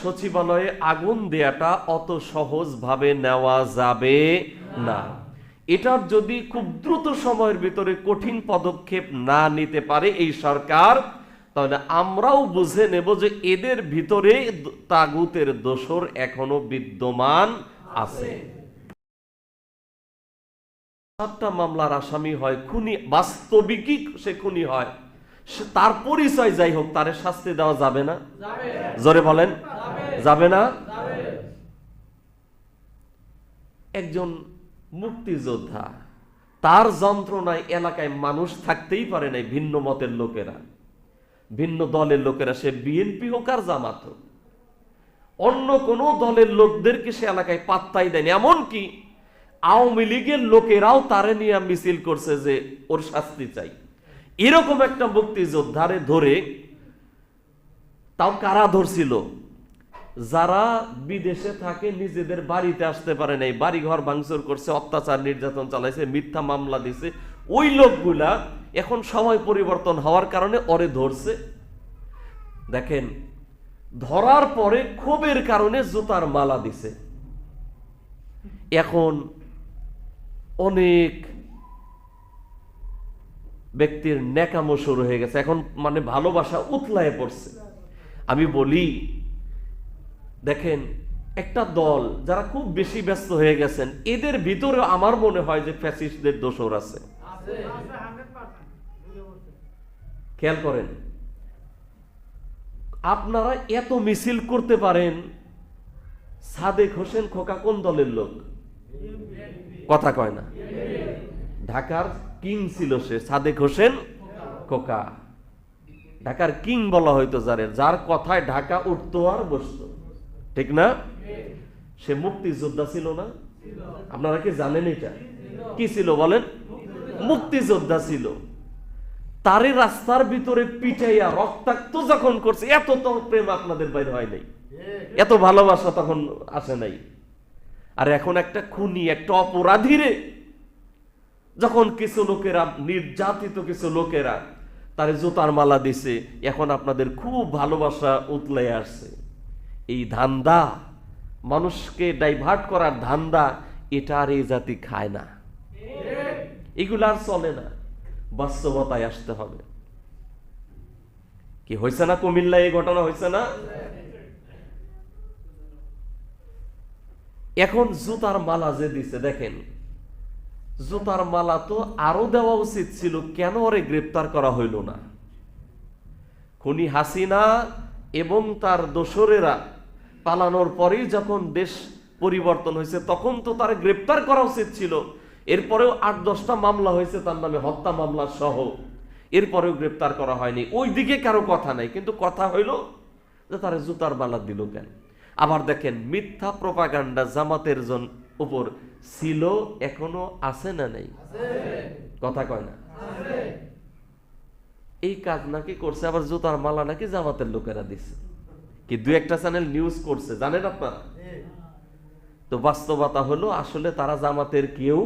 সচিবালয়ে আগুন দেয়াটা অত সহজভাবে নেওয়া যাবে না। এটার যদি খুব দ্রুত সময়ের ভিতরে কঠিন পদক্ষেপ না নিতে পারে এই সরকার তাহলে আমরাও বুঝে নেব যে এদের ভিতরে তাগুতের দোষর এখনও বিদ্যমান আছে। সাতটা মামলার আসামি হয় খুনি বাস্তবিকই সে খুনি হয়। তার পরিচয় যাই হোক তারে শাস্তি দেওয়া যাবে না? জোরে বলেন। যাবে না? একজন মুক্তিযোদ্ধা, তার যন্ত্রণায় এলাকায় মানুষ থাকতেই পারে নাই ভিন্ন মতের লোকেরা। ভিন্ন দলের লোকেরা, সে বিএনপি হোক আর জামাত হোক। অন্য কোনো দলের লোকদেরকে সে এলাকায় পাত্তাই দেয়নি। এমনকি আওয়ামী লীগের লোকেরাও তারে নিয়ে মিছিল করছে যে ওর শাস্তি চাই। এরকম একটা মুক্তিযোদ্ধারে ধরে তাও কারা ধরছিল যারা বিদেশে থাকে নিজেদের বাড়িতে আসতে পারে নাই বাড়ি ঘর ভাঙচুর করছে, অত্যাচার, নির্যাতন চালাইছে, মিথ্যা মামলা দিছে, ওই লোকগুলা এখন সময় পরিবর্তন হওয়ার কারণে ওরে ধরছে। দেখেন, ধরার পরে ক্ষোভের কারণে জুতার মালা দিছে। এখন অনেক ব্যক্তির ন্যাকামো শুরু হয়ে গেছে। এখন মানে ভালোবাসা উতলায় পড়ছে। আমি বলি দেখেন একটা দল যারা খুব বেশি ব্যস্ত হয়ে গেছেন এদের ভিতরে আমার মনে হয় যে ফ্যাসিস্টদের দোষর আছে। খেয়াল করেন আপনারা এত মিছিল করতে পারেন সাদেক হোসেন খোকা কোন দলের লোক? কথা কয় না। ঢাকার কিং ছিল সে সাদেক হোসেন খোকা। ঢাকার কিং বলা হয়তো যারে যার কথায় ঢাকা উঠতো আর বসতো। ঠিক না? সে মুক্তি যোদ্ধা ছিল না? আপনারা কি জানেন এটা? কি ছিল বলেন? মুক্তিযোদ্ধা ছিল। তারে রাস্তার ভিতরে পিঠাইয়া রক্তাক্ত যখন করছে, এত তো প্রেম আপনাদের বাইরে হয় নাই। এত ভালোবাসা তখন আসে নাই। আর এখন একটা খুনি, একটা অপরাধীরে যখন কিছু লোকেরা, নির্যাতিত কিছু লোকেরা তারে জুতার মালা দিছে, এখন আপনাদের খুব ভালোবাসা উতলে আসছে। এই ধান্দা, মানুষকে ডাইভার্ট করার ধান্দা, এটা আর এই জাতি খায় না। এগুলো আর চলে না। বাস্তবতায় আসতে হবে। কি হয়েছে না কুমিল্লায় এই ঘটনা হয়েছে না? এখন জুতার মালা যে দিছে, দেখেন, জুতার মালা তো আরও দেওয়া উচিত ছিল, কেন ওরে গ্রেপ্তার করা হইল না? খুনি হাসিনা এবং তার দোসরেরা পালানোর পরেই যখন দেশ পরিবর্তন হয়েছে, তখন তো তার গ্রেপ্তার করা উচিত ছিল। এরপরেও আট, দশটা মামলা হয়েছে, তার নামে হত্যা মামলা সহ। এরপরেও গ্রেপ্তার করা হয়নি। ওই দিকে কারও কথা নাই, কিন্তু কথা হইল যে তারা জুতার মালা দিল কেন? আবার দেখেন, মিথ্যা প্রপাগান্ডা জামাতের জন উপর ছিল, এখনও আছে না নেই? কথা কয় না? এই কাজ নাকি করছে, আবার জুতার মালা নাকি জামাতের লোকেরা দিছে। কি দু একটা চ্যানেল নিউজ করছে জানেন আপনারা? তো বাস্তবতা হলো আসলে তারা জামাতের কেউ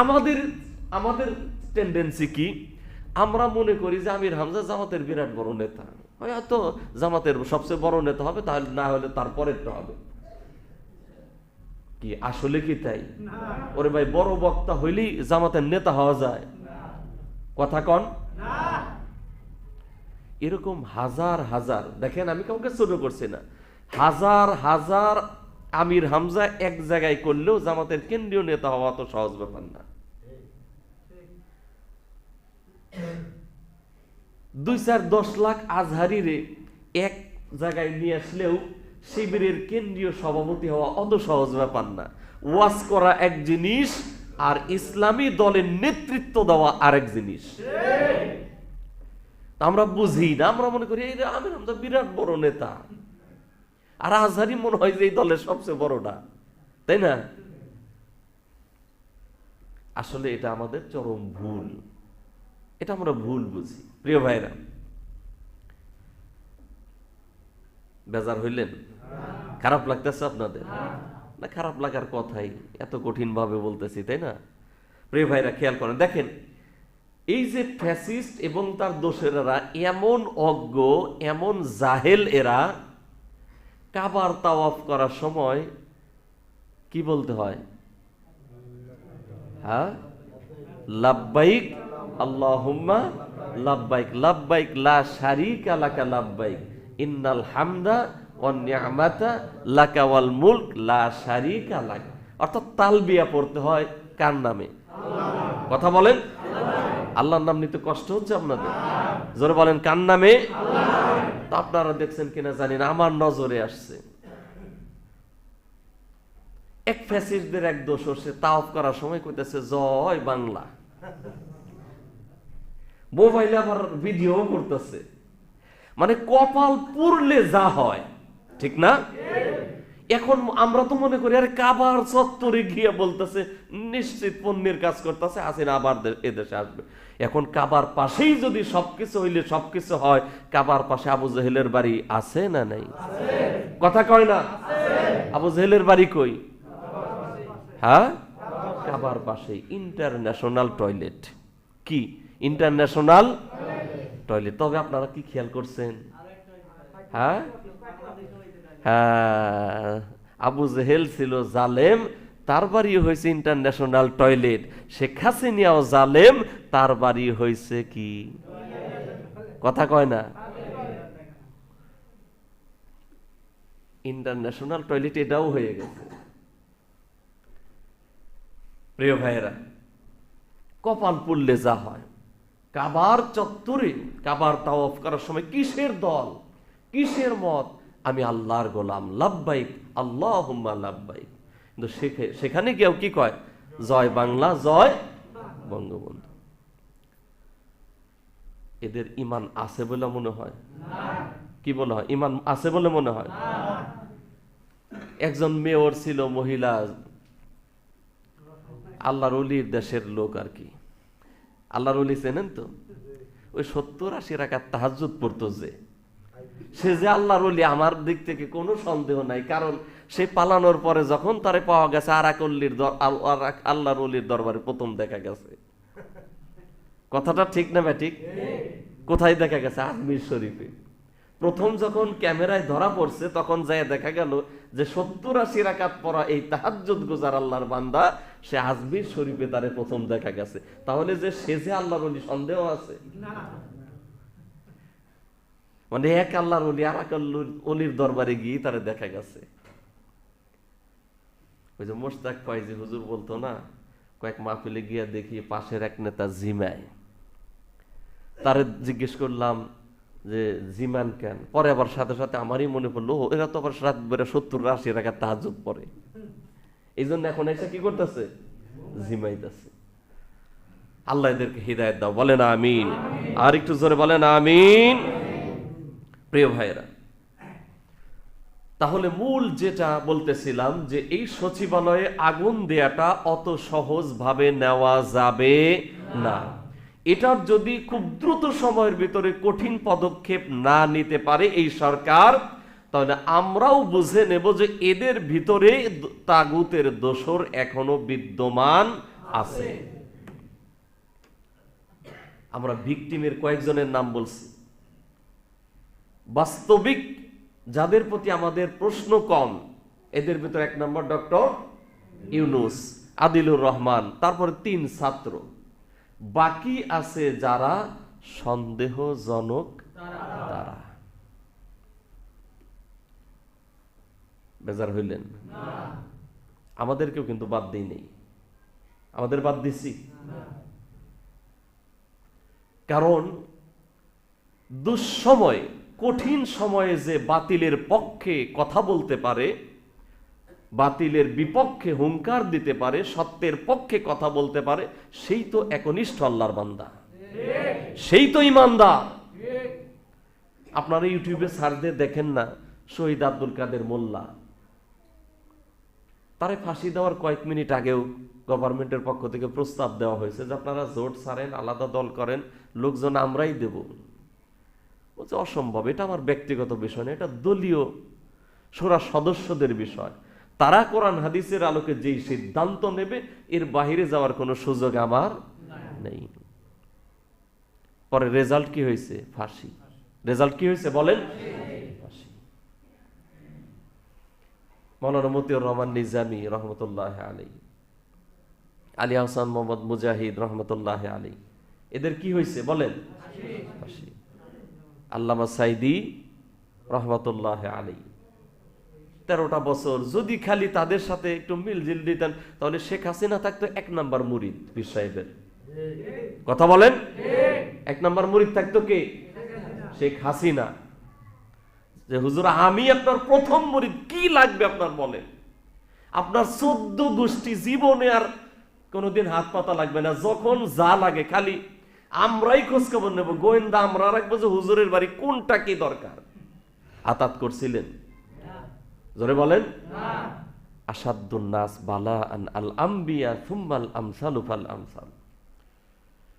আমাদের আমাদের টেন্ডেন্সি কি? আমরা মনে করি যে আমির হামজা জামাতের বিরাট বড় নেতা। হয়তো জামাতের সবচেয়ে বড় নেতা হবে তাহলে না হলে তারপরেরটা হবে। কি আসলে কি তাই? ওরে ভাই বড় বক্তা হইলেই জামাতের নেতা হওয়া যায়। কথা কন। এরকম হাজার হাজার, দেখেন আমি কাউকে ছোট করছি না, হাজার হাজার আমির হামজা এক জায়গায় করলেও জামাতের কেন্দ্রীয় নেতা হওয়া তো সহজ ব্যাপার না। দুই চার দশ লাখ আজহারিরে এক জায়গায় নিয়ে আসলেও শিবিরের কেন্দ্রীয় সভাপতি হওয়া অত সহজ ব্যাপার না। ওয়াজ করা এক জিনিস আর ইসলামী দলের নেতৃত্ব দেওয়া আরেক জিনিস। আমরা বুঝি না, আমরা মনে করি এই আমির হামজা বিরাট বড় নেতা। আর আজহারি মনে হয় যে এই দলের সবচেয়ে বড়টা তাই না? আসলে এটা আমাদের চরম ভুল। এটা আমরা ভুল বুঝি। প্রিয় ভাইরা বেজার হইলেন? খারাপ লাগতেছে আপনাদের? না, খারাপ লাগার কথাই এত কঠিন ভাবে বলতেছি, তাই না? প্রিয় ভাইরা খেয়াল করেন। দেখেন এই যে ফ্যাসিস্ট এবং তার দোষেরা এমন অজ্ঞ, এমন জাহেল এরা, কাবার তাওয়াফ করার সময় কি বলতে হয়? হ্যাঁ? লাব্বাইক, আল্লাহুম্মা লাব্বাইক লাব্বাইক লা শারিকা লাকা লাব্বাইক, ইন্নাল হামদা ওয়ান নি'মাতা লাকা ওয়াল মুলক, লা শারিকা লাক। অর্থাৎ তালবিয়া পড়তে হয় কার নামে? কথা বলেন। আল্লাহর নাম নিতে কষ্ট হচ্ছে আপনাদের? জোরে বলেন, কার নামে? আপনারা দেখছেন কিনা জানি না, আমার নজরে আসছে। এক ফ্যাসিস্টদের এক দোষ সে তাওফ করার সময় কইতেছে, জয় বাংলা। মোবাইলে আবার ভিডিও করতেছে। মানে কপাল পুরলে যা হয়, ঠিক না? এখন আমরা তো মনে করি, আরে কাবার চত্বরে গিয়ে বলতেছে, নিশ্চিত পণ্যের কাজ করতেছে আসেন আবার এদেশে আসবে। এখন কাবার পাশেই যদি সবকিছু হইলে সবকিছু হয়, কাবার পাশে আবু জাহেলের বাড়ি আছে না নাই? কথা কয় না? আবু জাহেলের বাড়ি কই? হ্যাঁ? কাবার পাশে ইন্টারন্যাশনাল টয়লেট কি? ইন্টারন্যাশনাল টয়লেট তবে আপনারা কি খেয়াল করছেন? হ্যাঁ? হ্যাঁ। আবু জেহেল ছিল জালেম তার বাড়ি হয়েছে ইন্টারন্যাশনাল টয়লেট শেখ হাসিনিয়াও জালেম, তার বাড়ি হয়েছে কি? কথা কয় না? ইন্টারন্যাশনাল টয়লেট এটাও হয়ে গেছে। প্রিয় ভাইয়েরা, কপাল পুড়লে যা হয়। কাবার চত্বরে কাবার তাওয়াফ করার সময় কিসের দল? কিসের মত? আমি আল্লাহর গোলাম, লাভবাইক আল্লাহ লাভবাইক। কিন্তু সেখে- সেখানে কেউ কি কয়? জয় বাংলা, জয় বঙ্গবন্ধু। এদের ইমান আছে বলে মনে হয়। কি বলে হয়? ইমান আছে বলে মনে হয়। একজন মেয়র ছিল, মহিলা। আল্লাহর অলির দেশের লোক আর কি। আল্লাহর অলি চেনেন তো? ওই সত্তর আশি রাখার তাহাজুদ পড়তো যে। সে যে আল্লাহর অলি আমার দিক থেকে কোনো সন্দেহ নাই, কারণ সে পালানোর পরে যখন তারে পাওয়া গেছে আর এক অল্লির আল্লাহর অলির দরবারে প্রথম দেখা গেছে। কথাটা ঠিক না ঠিক? কোথায় দেখা গেছে? আজমির শরীফে। প্রথম যখন ক্যামেরায় ধরা পড়ছে, তখন যায় দেখা গেল যে সত্তর আশি রাকাত পড়া এই তাহাজ্জুদ গুজার আল্লাহর বান্দা, সে আজমির শরীফে তারে প্রথম দেখা গেছে। তাহলে যে সে যে আল্লাহর অলি সন্দেহ আছে? মানে এক আল্লাহর অলি আর এক অলির দরবারে গিয়ে তারে দেখা গেছে। ওই যে মোস্তাক ফয়েজি হুজুর বলতো না, কয়েক মাহফিলে গিয়ে দেখি পাশের এক নেতা জিমায় তারে জিজ্ঞেস করলাম যে, জিমান কেন? পরে আবার সাথে সাথে আমারই মনে পড়ল এরা তো আবার রাত বেড়ে সত্তর আশি টাকা তাহাজুদ পরে এই জন্য এখন এসে কি করতেছে? জিমাইতেছে। আল্লাহ এদেরকে হৃদায়ত দাও, বলেন আমিন। আর একটু জোরে বলেন আমিন। প্রিয় ভাইরা তাহলে মূল যেটা বলতেছিলাম যে এই সচিবালয়ে আগুন দেয়াটা অত সহজ ভাবে নেওয়া যাবে না। এটার যদি খুব দ্রুত সময়ের ভিতরে কঠিন পদক্ষেপ না নিতে পারে এই সরকার, তাহলে আমরাও বুঝে নেব যে এদের ভিতরে তাগুতের দোসর এখনও বিদ্যমান আছে। আমরা ভিকটিমের কয়েকজনের নাম বলছি। বাস্তবিক যাদের প্রতি আমাদের প্রশ্ন কম এদের ভিতরে এক নম্বর ডক্টর ইউনুস আদিলুর রহমান তারপরে তিন ছাত্র। বাকি আছে যারা সন্দেহজনক তারা। বেজার হইলেন? আমাদেরকেও কিন্তু বাদ দিই নেই। আমাদের বাদ দিছি। কারণ দুঃসময় কঠিন সময়ে যে বাতিলের পক্ষে কথা বলতে পারে, বাতিলের বিপক্ষে হুঙ্কার দিতে পারে, সত্যের পক্ষে কথা বলতে পারে, সেই তো একনিষ্ঠ আল্লাহর বান্দা। সেই তো ইমানদার। আপনারা ইউটিউবে সার্চ দেখেন না, শহীদ আব্দুল কাদের মোল্লা। তারে ফাঁসি দেওয়ার কয়েক মিনিট আগেও গভর্নমেন্টের পক্ষ থেকে প্রস্তাব দেওয়া হয়েছে যে আপনারা জোট ছাড়েন আলাদা দল করেন, লোকজন আমরাই দেব। বলছে অসম্ভব, এটা আমার ব্যক্তিগত বিষয় না, এটা দলীয় সোরা সদস্যদের বিষয়। তারা কোরআন হাদিসের আলোকে যেই সিদ্ধান্ত নেবে, এর বাহিরে যাওয়ার কোনো সুযোগ আমার নেই। পরে রেজাল্ট কি হয়েছে? ফাঁসি। রেজাল্ট কি হয়েছে বলেন? ফাঁসি। মৌলানা মতিউর রহমান নিজামী রহমতুল্লাহ আলী আলী হাসান মোহাম্মদ মুজাহিদ রহমতুল্লাহ আলী এদের কি হয়েছে বলেন? ফাঁসি। আল্লামা সাইদি রহমতুল্লাহ আলী তেরোটা বছর যদি খালি তাদের সাথে একটু মিলজিল দিতেন, তাহলে শেখ হাসিনা থাকতো এক নাম্বার মুরিদ, পীর সাহেবের। কথা বলেন? এক নাম্বার মুরিদ থাকতো কে? শেখ হাসিনা। যে হুজুর, আমি আপনার প্রথম মুরিদ, কি লাগবে আপনার বলেন আপনার চোদ্দ গোষ্ঠী জীবনে আর কোনোদিন হাত পাতা লাগবে না, যখন যা লাগে খালি আমরাই খোঁজ খবর নেব। গোয়েন্দা আমরা রাখব যে হুজুরের বাড়ি কোনটা কি দরকার। আতাত করছিলেন। জোরে বলেন। আসাদুন নাস বালা আন আল আম্বিয়া থুম্মাল আমসাল উফাল আমসাল।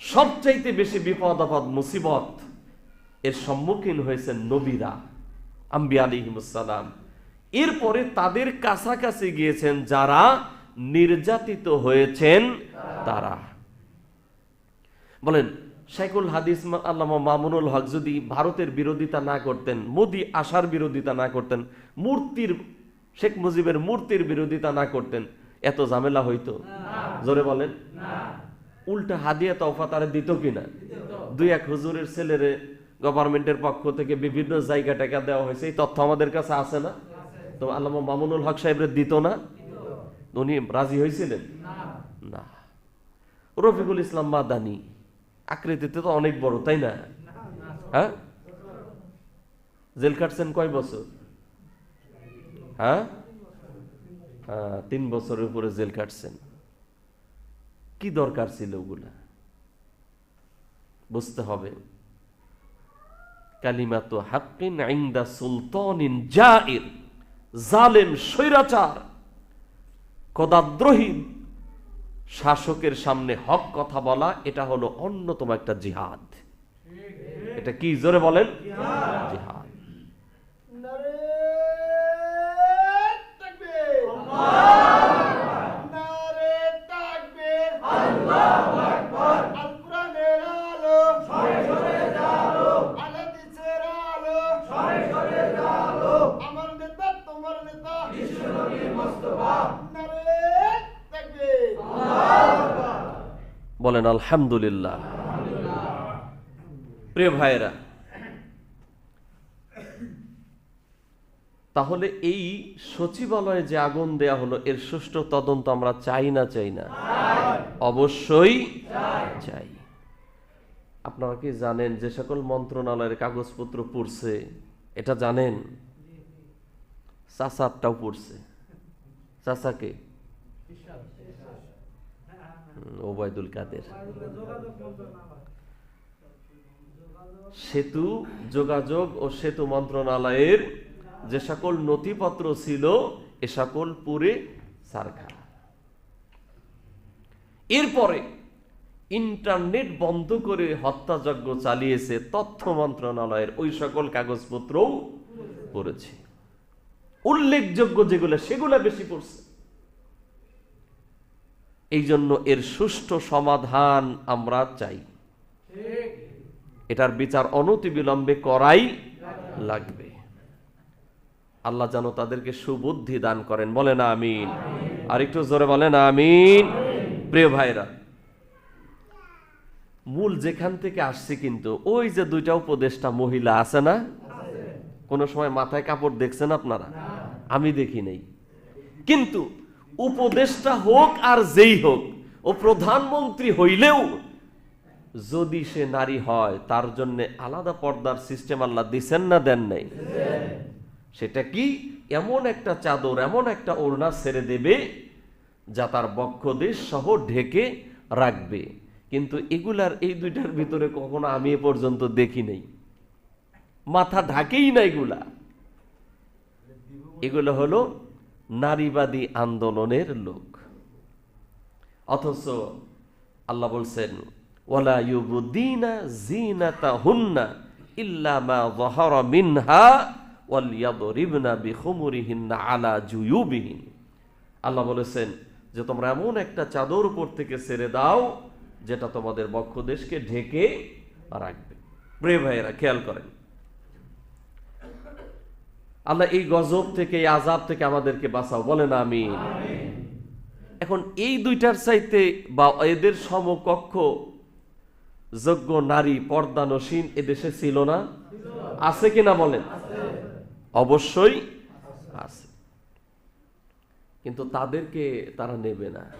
সবচাইতে বেশি বিপদ, আপদ, মুসিবত এর সম্মুখীন হয়েছেন নবীরা, আম্বিয়া আলিহিমুসালাম এরপরে তাদের কাছাকাছি গিয়েছেন যারা নির্যাতিত হয়েছেন তারা। বলেন শেখুল হাদিস আল্লামা মামুনুল হক যদি ভারতের বিরোধিতা না করতেন মোদি আশার বিরোধিতা না করতেন মূর্তির শেখ মুজিবের মূর্তির বিরোধিতা না করতেন এত ঝামেলা হইতো? জোরে বলেন। উল্টা হাদিয়া তওফা তারা দিত কিনা? দুই এক হুজুরের ছেলেরে গভর্নমেন্টের পক্ষ থেকে বিভিন্ন জায়গা টাকা দেওয়া হয়েছে এই তথ্য আমাদের কাছে আছে না? তো আল্লামা মামুনুল হক সাহেবের দিত না? উনি রাজি হয়েছিলেন না। রফিকুল ইসলাম মাদানি আকৃতিতে তো অনেক বড় তাই না? হ্যাঁ? জেল কাটছেন কয় বছর? হ্যাঁ? হ্যাঁ, তিন বছরের উপরে জেল কাটছেন। কি দরকার ছিল ওগুলা? বুঝতে হবে। কালিমাতু হাক্কিন ইনদা সুলতানিন জাইর জালেম স্বৈরাচার কদাদ্রোহী শাসকের সামনে হক কথা বলা এটা হলো অন্যতম একটা জিহাদ এটা কি জোরে বলেন জিহাদ নারে তাকবীর আল্লাহু আকবার আল কোরআনের আলো সরে সরে আলো আলাদিসের আলো সরে সরে আলো আমার নেতা তোমার নেতা বিশ্ব নবী মুস্তাফা নারে তাকবীর বলেন, আলহামদুলিল্লাহ। প্রিয় ভাইরা তাহলে এই সচিবালয়ে যে আগুন দেয়া হলো, এর সুষ্ঠু তদন্ত আমরা চাই না চাই না? অবশ্যই চাই। আপনারা কি জানেন, যে সকল মন্ত্রণালয়ের কাগজপত্র পড়ছে, এটা জানেন? চাচারটাও পড়ছে। চাচাকে? ওবায়দুল কাদের। সেতু যোগাযোগ ও সেতু মন্ত্রণালয়ের যে সকল নথিপত্র ছিল, এ সকল পুরে সারখা। এরপরে ইন্টারনেট বন্ধ করে হত্যাযজ্ঞ চালিয়েছে তথ্য মন্ত্রণালয়ের ওই সকল কাগজপত্রও পড়েছে। উল্লেখযোগ্য যেগুলো, সেগুলো বেশি পড়ছে। এই জন্য এর সুষ্ঠু সমাধান আমরা চাই। এটার বিচার অনতিবিলম্বে করাই লাগবে। আল্লাহ যেন তাদেরকে সুবুদ্ধি দান করেন। বলেন আমিন। আর একটু জোরে বলেন আমিন। প্রিয় ভাইরা, মূল যেখান থেকে আসছে কিন্তু ওই যে দুইটা উপদেষ্টা মহিলা আছে না? কোনো সময় মাথায় কাপড় দেখছেন আপনারা? আমি দেখি নেই। কিন্তু উপদেষ্টা হোক আর যেই হোক, ও প্রধানমন্ত্রী হইলেও যদি সে নারী হয়, তার জন্য আলাদা পর্দার সিস্টেম আল্লাহ দিছেন না দেন নাই? সেটা কি এমন একটা চাদর, এমন একটা ওড়না ছেড়ে দেবে যা তার বক্ষদেশ সহ ঢেকে রাখবে? কিন্তু এগুলার এই দুইটার ভিতরে কখনো আমি এ পর্যন্ত দেখি নাই। মাথা ঢাকেই না এগুলা। এগুলো হলো নারীবাদী আন্দোলনের লোক। অথচ আল্লাহ বলছেন, ওয়ালা ইউবুদ্দিনা জিনাতাহুন্না ইল্লা মা যাহারা মিনহা ওয়াল ইয়াদরিবনা বিখুমুরিহিন্না আলা জুয়ুবিহিন। আল্লাহ বলেছেন যে, তোমরা এমন একটা চাদর উপর থেকে ছেড়ে দাও, যেটা তোমাদের বক্ষদেশকে ঢেকে রাখবে। প্রিয় ভাইয়েরা, খেয়াল করেন। আল্লাহ, এই গজব থেকে, এই আজাব থেকে আমাদেরকে বাঁচাও। বলেন আমি এখন এই দুইটার চাইতে বা এদের সমকক্ষ যোগ্য নারী পর্দানসীন এদেশে ছিল না? আছে কিনা বলেন? অবশ্যই আছে। কিন্তু তাদেরকে তারা নেবে না।